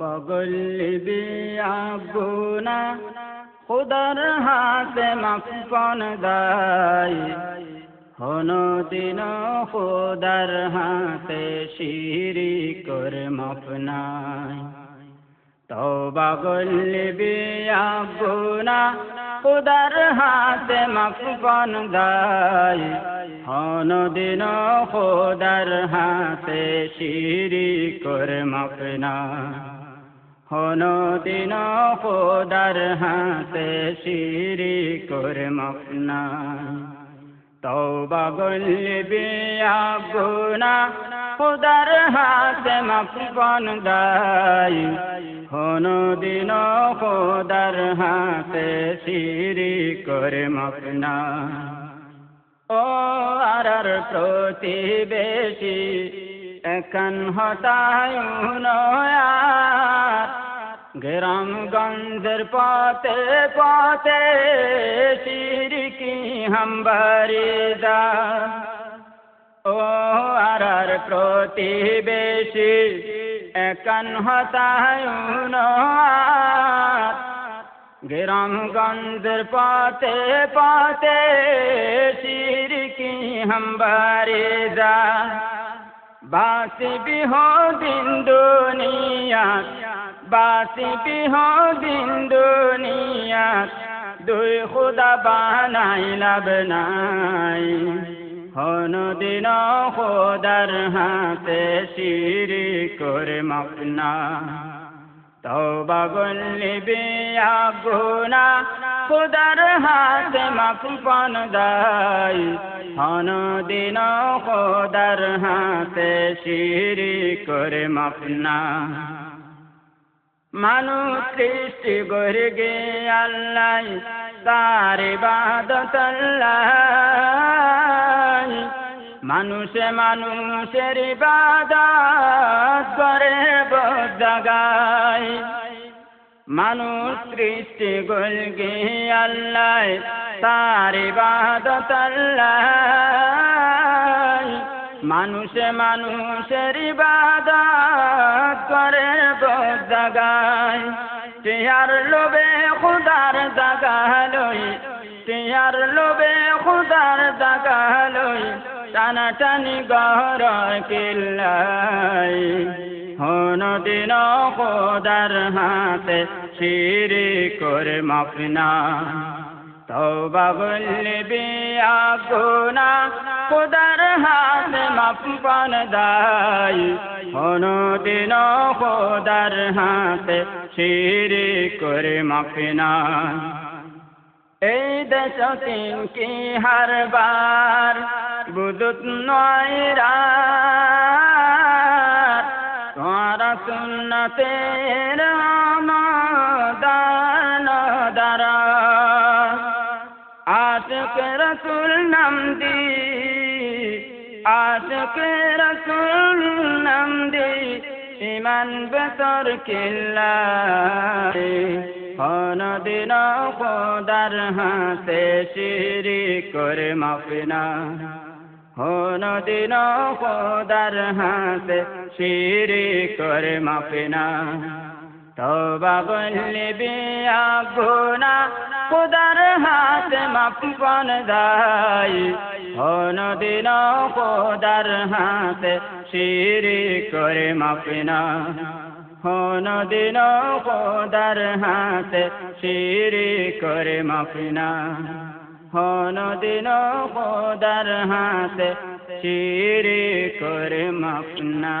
বগলি Acuna, খুদার হাতে মাফন দায় হন দিন খুদার হাতে শিরি করে মফনায় তওবা গল্লি আগুনা, খুদার হাতে মাফন দায় হন দিন খুদার হাতে শিরি করে মফনায় হন দিন খোদার হাতে শিরি করে মপনা তওবা গলবি আগুনা, খোদার হাতে মপন দাই হন দিন খোদার হাতে শিরি করে মপনা ও আর প্রতিবেশী এখন হতায় নয়ার গ্রামগঞ্জের পথে পথে সিরকি হাম্বারিদা ও আর প্রতিবেশী এখন হতায় গ্রামগঞ্জের পথে পথে সিরকি হাম্বারিদা বাসি বিহ দিন দুনিয়া বাসি বিহ দিন দুনিয়া দুই খুদা বানাই লাভ নাই। হন দিন খোদার হাতে শিরি করে মপনা, তওবা গল্লি বিয়া গুনা খুদার হাতে মাফন দাই। হন দিন খোদার হাতে শিরি করে মাফনা মানুষ সৃষ্টি করে গে আল্লাহ, তার ইবাদত মানুষে মানুষের ইবাদত করে জাগায় মানুষ সৃষ্টি গলগে আল্লাহ, তার ইবাদত মানুষে মানুষের ইবাদত করে জাগায়। টিয়ার লোবে খুদার জাগালই টিয়ার লোবে খুদার টানা টানি গহর কিল্লাই দিন খোদার হাতে শিরি করে মাফনা। তওবা বললি বিয়া গুনা, খোদার হাতে মাফন দাই। দিন খোদার হাতে শিরি করে মাফনা। এই দেশ কি হারবার বুদুত নয়রা সুন্নতের দান দ্বারা আশক রসুল নাম দি আশক রসুল নাম দি ইমান বেতর কিল্লাই হন দিন খোদার হাতে শিরি করে মাফিনা হন দিন খোদার হাতে শিরি করে মাফিনা তবা বললি বিয়া গুনা খোদার হাতে মাফন দাই হন খোদার হাতে শিরি করে মাফিনা হন দিন খোদার হাতে শিরি করে মাফিনা হন দিন খোদার হাতে চিরে করে মাফনা